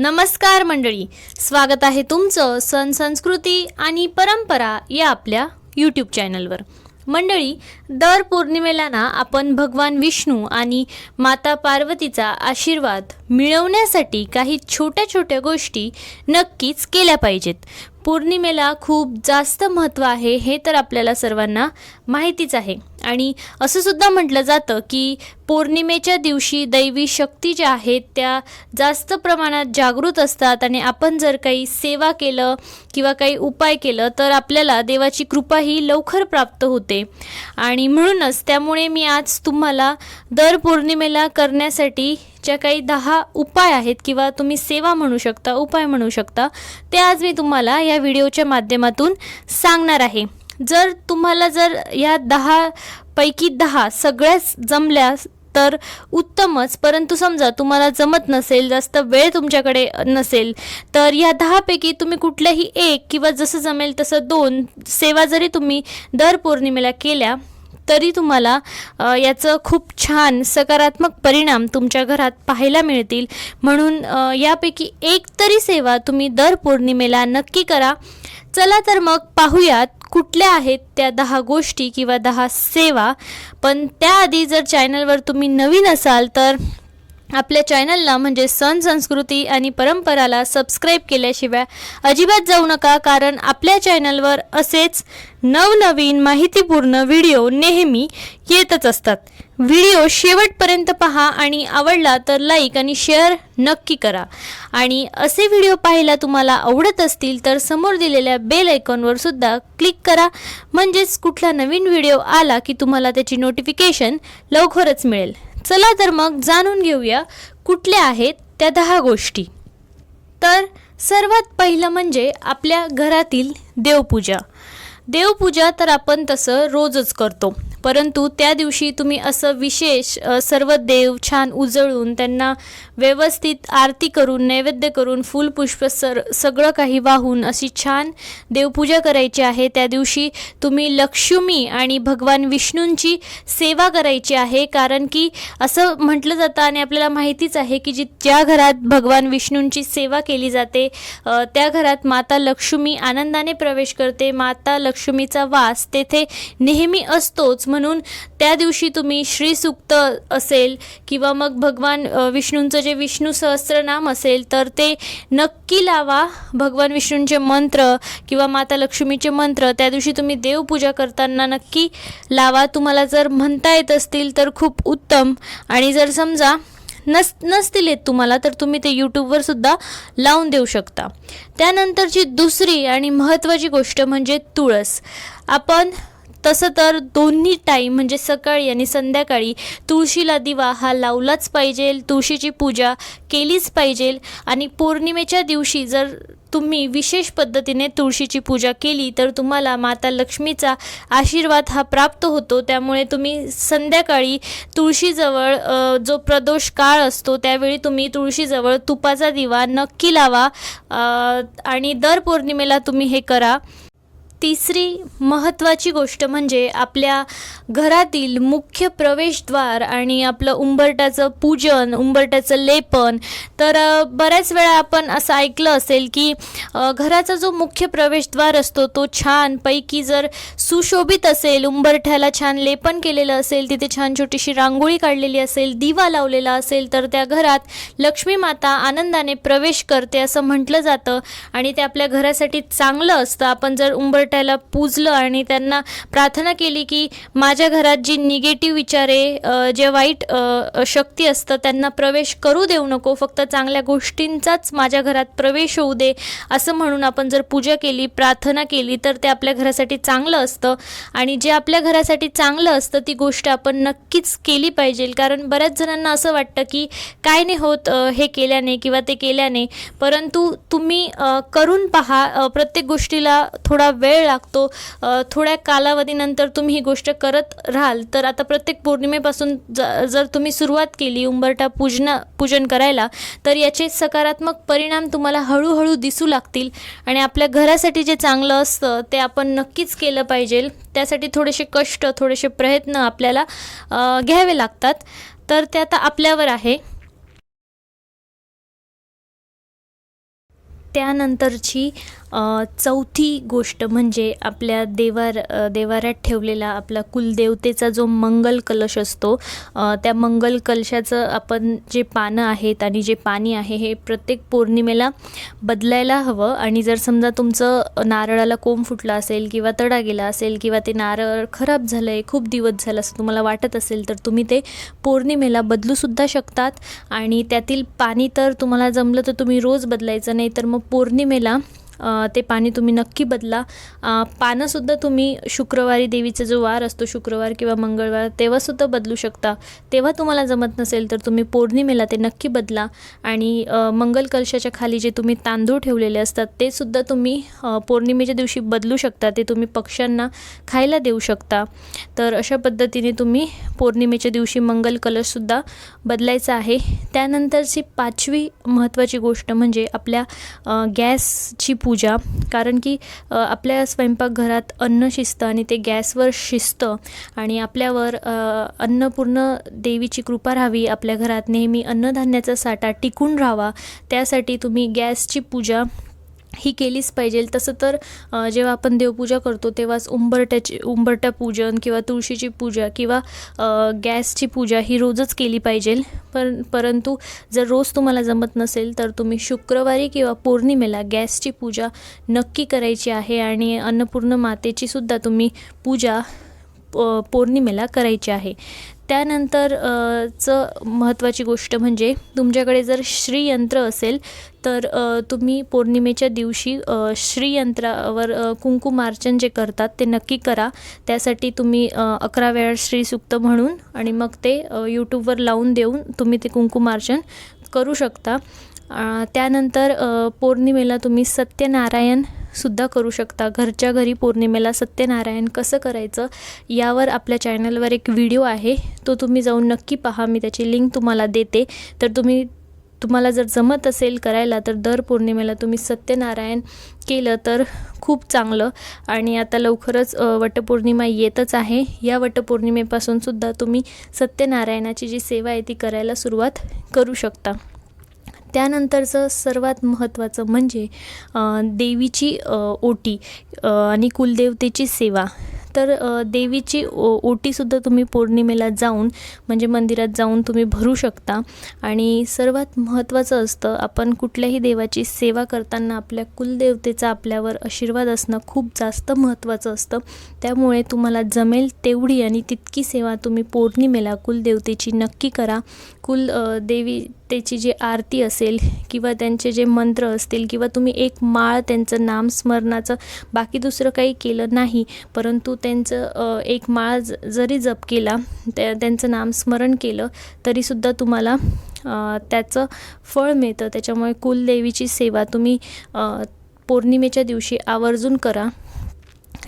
नमस्कार मंडळी. स्वागत आहे तुमचं सण संस्कृती आणि परंपरा या आपल्या यूट्यूब चॅनलवर मंडळी दर पौर्णिमेला ना आपण भगवान विष्णू आणि माता पार्वतीचा आशीर्वाद मिळवण्यासाठी काही छोट्या छोट्या गोष्टी नक्कीच केल्या पाहिजेत. पौर्णिमेला खूप जास्त महत्त्व आहे हे तर आपल्याला सर्वांना माहितीच आहे. आणि असं सुद्धा म्हटलं जातं की पौर्णिमेच्या दिवशी दैवी शक्ती ज्या आहेत त्या जास्त प्रमाणात जागृत असतात आणि आपण जर काही सेवा केलं किंवा काही उपाय केलं तर आपल्याला देवाची कृपा ही लवकर प्राप्त होते. आणि म्हणूनच त्यामुळे मी आज तुम्हाला दर पौर्णिमेला करण्यासाठी ज्या काही दहा उपाय आहेत किंवा तुम्ही सेवा म्हणू शकता उपाय म्हणू शकता ते आज मी तुम्हाला या व्हिडिओच्या माध्यमातून सांगणार आहे. जर तुम्हाला जर या दहा पैकी दहा सगळ्याच जमल्या तर उत्तमच परंतु समजा तुम्हाला जमत नसेल जास्त वेळ तुमच्याकडे नसेल तर या दहापैकी तुम्ही कुठल्याही एक किंवा जसं जमेल तसं दोन सेवा जरी तुम्ही दर पौर्णिमेला केल्या तरी तुम्हाला याचं खूप छान सकारात्मक परिणाम तुमच्या घरात पाहायला मिळतील. म्हणून यापैकी एक तरी सेवा तुम्ही दर पौर्णिमेला नक्की करा. चला तर मग पाहूयात कुठल्या आहेत त्या दहा गोष्टी किंवा दहा सेवा. पण त्याआधी जर चॅनलवर तुम्ही नवीन असाल तर आपल्या चॅनलला म्हणजे सण संस्कृती आणि परंपराला सबस्क्राईब केल्याशिवाय अजिबात जाऊ नका कारण आपल्या चॅनलवर असेच नवनवीन माहितीपूर्ण व्हिडिओ नेहमी येतच असतात. व्हिडिओ शेवटपर्यंत पहा आणि आवडला तर लाईक आणि शेअर नक्की करा. आणि असे व्हिडिओ पाहायला तुम्हाला आवडत असतील तर समोर दिलेल्या बेल आयकॉनवर सुद्धा क्लिक करा. म्हणजेच कुठला नवीन व्हिडिओ आला की तुम्हाला त्याची नोटिफिकेशन लवकरच मिळेल. चला तर मग जाणून घेऊया कुठल्या आहेत त्या दहा गोष्टी. तर सर्वात पहिलं म्हणजे आपल्या घरातील देवपूजा. देवपूजा तर आपण तसं रोजच करतो. परंतु त्या दिवशी तुम्ही असं विशेष सर्व देव छान उजळून त्यांना व्यवस्थित आरती करून नैवेद्य करून फुलपुष्प सर सगळं काही वाहून अशी छान देवपूजा करायची आहे. त्या दिवशी तुम्ही लक्ष्मी आणि भगवान विष्णूंची सेवा करायची आहे. कारण की असं म्हटलं जातं आणि आपल्याला माहितीच आहे की जी ज्या घरात भगवान विष्णूंची सेवा केली जाते त्या घरात माता लक्ष्मी आनंदाने प्रवेश करते. माता लक्ष्मीचा वास तेथे नेहमी असतोच. म्हणून त्या दिवशी तुम्ही श्रीसुक्त असेल किंवा मग भगवान विष्णूंचं जे विष्णू सहस्त्रनाम असेल तर ते नक्की लावा. भगवान विष्णूंचे मंत्र किंवा माता लक्ष्मीचे मंत्र त्या दिवशी तुम्ही देवपूजा करताना नक्की लावा. तुम्हाला जर म्हणता येत असतील तर खूप उत्तम. आणि जर समजा नस नसतील येत तुम्हाला तर तुम्ही ते यूट्यूबवर सुद्धा लावून देऊ शकता. त्यानंतरची दुसरी आणि महत्त्वाची गोष्ट म्हणजे तुळस. आपण तसं तर दोन्ही टाईम म्हणजे सकाळी आणि संध्याकाळी तुळशीला दिवा हा लावलाच पाहिजे तुळशीची पूजा केलीच पाहिजे आणि पौर्णिमेच्या दिवशी जर तुम्ही विशेष पद्धतीने तुळशीची पूजा केली तर तुम्हाला माता लक्ष्मीचा आशीर्वाद हा प्राप्त होतो. त्यामुळे तुम्ही संध्याकाळी तुळशीजवळ जो प्रदोष काळ असतो त्यावेळी तुम्ही तुळशीजवळ तुपाचा दिवा नक्की लावा आणि दर पौर्णिमेला तुम्ही हे करा. तिसरी महत्त्वाची गोष्ट म्हणजे आपल्या घरातील मुख्य प्रवेशद्वार आणि आपलं उंबरट्याचं पूजन उंबरट्याचं लेपन. तर बऱ्याच वेळा आपण असं ऐकलं असेल की घराचा जो मुख्य प्रवेशद्वार असतो तो छानपैकी जर सुशोभित असेल उंबरठ्याला छान लेपन केलेलं असेल तिथे छान छोटीशी रांगोळी काढलेली असेल दिवा लावलेला असेल तर त्या घरात लक्ष्मी माता आनंदाने प्रवेश करते असं म्हटलं जातं. आणि ते आपल्या घरासाठी चांगलं असतं. आपण जर त्याला पूजलं आणि त्यांना प्रार्थना केली की माझ्या घरात जी निगेटिव्ह विचारे जे वाईट शक्ती असतं त्यांना प्रवेश करू देऊ नको. फक्त चांगल्या गोष्टींचाच माझ्या घरात प्रवेश होऊ दे असं म्हणून आपण जर पूजा केली प्रार्थना केली तर ते आपल्या घरासाठी चांगलं असतं. आणि जे आपल्या घरासाठी चांगलं असतं ती गोष्ट आपण नक्कीच केली पाहिजे. कारण बऱ्याच जणांना असं वाटतं की काय नाही होत हे केल्याने किंवा ते केल्याने. परंतु तुम्ही करून पहा प्रत्येक गोष्टीला थोडा वेळ वेळ लागतो. थोड्या कालावधीनंतर तुम्ही ही गोष्ट करत राहाल. तर आता प्रत्येक पौर्णिमेपासून ज जर तुम्ही सुरुवात केली उंबरठा पूजना पूजन करायला तर याचे सकारात्मक परिणाम तुम्हाला हळूहळू दिसू लागतील. आणि आपल्या घरासाठी जे चांगलं असतं ते आपण नक्कीच केलं पाहिजे. त्यासाठी थोडेसे कष्ट थोडेसे प्रयत्न आपल्याला घ्यावे लागतात. तर ते आता आपल्यावर आहे. त्यानंतरची चौथी गोष्ट म्हणजे आपल्या देवार देवाऱ्यात ठेवलेला आपला कुलदेवतेचा जो मंगल कलश असतो त्या मंगल कलशाचं आपण जे पानं आहेत आणि जे पाणी आहे हे प्रत्येक पौर्णिमेला बदलायला हवं. आणि जर समजा तुमचं नारळाला कोंब फुटला असेल किंवा तडा गेला असेल किंवा ते नारळ खराब झालं आहे खूप दिवस झालं असं तुम्हाला वाटत असेल तर तुम्ही ते पौर्णिमेला बदलूसुद्धा शकतात. आणि त्यातील पाणी तर तुम्हाला जमलं तर तुम्ही रोज बदलायचं नाही तर मग पौर्णिमेला ते पाणी तुम्ही नक्की बदला. पानंसुद्धा तुम्ही शुक्रवारी देवीचा जो वार असतो शुक्रवार किंवा मंगळवार तेव्हासुद्धा बदलू शकता. तेव्हा तुम्हाला जमत नसेल तर तुम्ही पौर्णिमेला ते नक्की बदला. आणि मंगल कलशाच्या खाली जे तुम्ही तांदूळ ठेवलेले असतात ते सुद्धा तुम्ही पौर्णिमेच्या दिवशी बदलू शकता. ते तुम्ही पक्ष्यांना खायला देऊ शकता. तर अशा पद्धतीने तुम्ही पौर्णिमेच्या दिवशी मंगल कलशसुद्धा बदलायचा आहे. त्यानंतरची पाचवी महत्त्वाची गोष्ट म्हणजे आपल्या गॅसची पूजा कारण की आपल्या स्वयंपाकघरात अन्न शिजतं आणि ते गॅसवर शिजतं आणि आपल्यावर अन्नपूर्ण देवीची कृपा राहावी आपल्या घरात नेहमी अन्नधान्याचा साठा टिकून राहावा त्यासाठी तुम्ही गॅसची पूजा ही केलीच पाहिजे. तसं तर जेव्हा आपण देवपूजा करतो तेव्हाच उंबरट्याची उंबरटा पूजन किंवा तुळशीची पूजा किंवा गॅसची पूजा ही रोजच केली पाहिजे. पर परंतु जर रोज तुम्हाला जमत नसेल तर तुम्ही शुक्रवारी किंवा पौर्णिमेला गॅसची पूजा नक्की करायची आहे आणि अन्नपूर्ण मातेची सुद्धा तुम्ही पूजा प- पौर्णिमेला करायची आहे. त्यानंतर चं महत्त्वाची गोष्ट म्हणजे तुमच्याकडे जर श्रीयंत्र असेल तर तुम्ही पौर्णिमेच्या दिवशी श्रीयंत्रावर कुंकुमार्चन जे करतात ते नक्की करा. त्यासाठी तुम्ही अकरा वेळा श्रीसुक्त म्हणून आणि मग ते यूट्यूबवर लावून देऊन तुम्ही ते कुंकुमार्चन करू शकता. त्यानंतर पौर्णिमेला तुम्ही सत्यनारायण सुद्धा करू शकता. घरच्या घरी पौर्णिमेला सत्यनारायण कसं करायचं यावर आपल्या चॅनलवर एक व्हिडिओ आहे. तो तुम्ही जाऊन नक्की पहा. मी त्याची लिंक तुम्हाला देते. तर तुम्ही तुम्हाला जर जमत असेल करायला तर दर पौर्णिमेला तुम्ही सत्यनारायण केलं तर खूप चांगलं. आणि आता लवकरच वटपौर्णिमा येतच आहे. या वटपौर्णिमेपासूनसुद्धा तुम्ही सत्यनारायणाची जी सेवा आहे ती करायला सुरुवात करू शकता. त्यानंतरचं सर्वात महत्त्वाचं म्हणजे देवीची ओटी आणि कुलदेवतेची सेवा. तर देवीची ओ ओटीसुद्धा तुम्ही पौर्णिमेला जाऊन म्हणजे मंदिरात जाऊन तुम्ही भरू शकता. आणि सर्वात महत्त्वाचं असतं आपण कुठल्याही देवाची सेवा करताना आपल्या कुलदेवतेचा आपल्यावर आशीर्वाद असणं खूप जास्त महत्त्वाचं असतं. त्यामुळे तुम्हाला जमेल तेवढी आणि तितकी सेवा तुम्ही पौर्णिमेला कुलदेवतेची नक्की करा. कुल देवी त्याची जी आरती असेल किंवा त्यांचे जे मंत्र असतील किंवा तुम्ही एक माळ त्यांचं नामस्मरणाचं बाकी दुसरं काही केलं नाही परंतु त्यांचं एक माळ ज जरी जप केला त्या त्यांचं नामस्मरण केलं तरीसुद्धा तुम्हाला त्याचं फळ मिळतं. त्याच्यामुळे कुलदेवीची सेवा तुम्ही पौर्णिमेच्या दिवशी आवर्जून करा.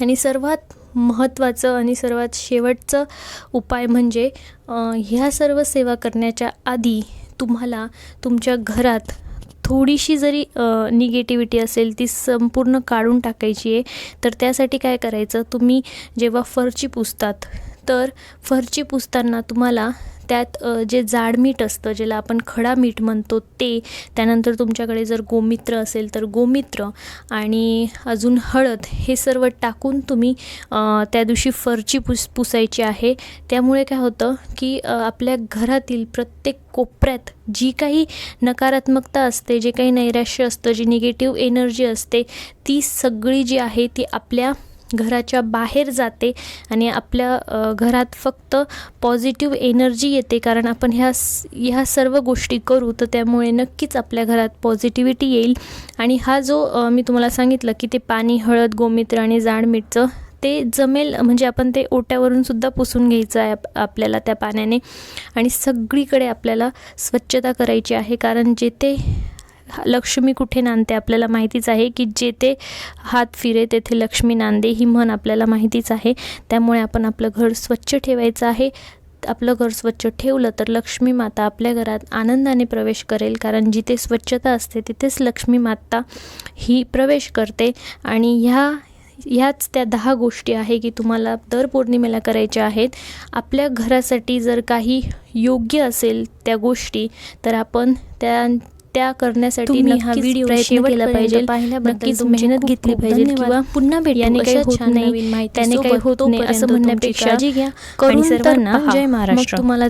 आणि सर्वात महत्त्वाचं आणि सर्वात शेवटचं उपाय म्हणजे ह्या सर्व सेवा करण्याच्या आधी तुम्हाला तुमच्या घरात थोडीशी जरी निगेटिव्हिटी असेल ती संपूर्ण काढून टाकायची आहे तर त्यासाठी काय करायचं? तुम्ही जेव्हा फरची पुसतात तर फरची पुसताना तुम्हाला त्यात जे जाड मीठ असतं ज्याला आपण खडा मीठ म्हणतो ते त्यानंतर तुमच्याकडे जर गोमित्र असेल तर गोमित्र आणि अजून हळद हे सर्व टाकून तुम्ही त्या दिवशी फरची पुस पुसायची आहे. त्यामुळे काय होतं की आपल्या घरातील प्रत्येक कोपऱ्यात जी काही नकारात्मकता असते जे काही नैराश्य असतं जी निगेटिव्ह एनर्जी असते ती सगळी जी आहे ती आपल्या घराच्या बाहेर जाते आणि आपल्या घरात फक्त पॉझिटिव्ह एनर्जी येते. कारण आपण ह्या स- ह्या सर्व गोष्टी करू तर त्यामुळे नक्कीच आपल्या घरात पॉझिटिव्हिटी येईल. आणि हा जो मी तुम्हाला सांगितलं की ते पाणी हळद गोमित्र आणि जाड मीठचं ते जमेल म्हणजे आपण ते ओट्यावरून सुद्धा पुसून घ्यायचं आहे आप- आपल्याला त्या पाण्याने. आणि सगळीकडे आपल्याला स्वच्छता करायची आहे. कारण जेथे लक्ष्मी कुठे नांदते आपल्याला माहितीच आहे की जेथे हात फिरे तेथे लक्ष्मी नांदे ही म्हण आपल्याला माहितीच आहे. त्यामुळे आपण आपलं घर स्वच्छ ठेवायचं आहे. आपलं घर स्वच्छ ठेवलं तर लक्ष्मी माता आपल्या घरात आनंदाने प्रवेश करेल. कारण जिथे स्वच्छता असते तिथेच लक्ष्मी माता ही प्रवेश करते. आणि ह्या ह्याच त्या दहा गोष्टी आहे की तुम्हाला दर पौर्णिमेला करायच्या आहेत. आपल्या घरासाठी जर काही योग्य असेल त्या गोष्टी तर आपण त्या त्या करण्यासाठी नक्कीच हा व्हिडिओ केला पाहिजे नक्कीच मेहनत घेतली पाहिजे. किंवा पुन्हा भेटू याने काही होत नाही, त्याने काही. होत नाही असं म्हणण्यापेक्षा काळजी घ्या करून सर्वांना. जय महाराष्ट्र तुम्हाला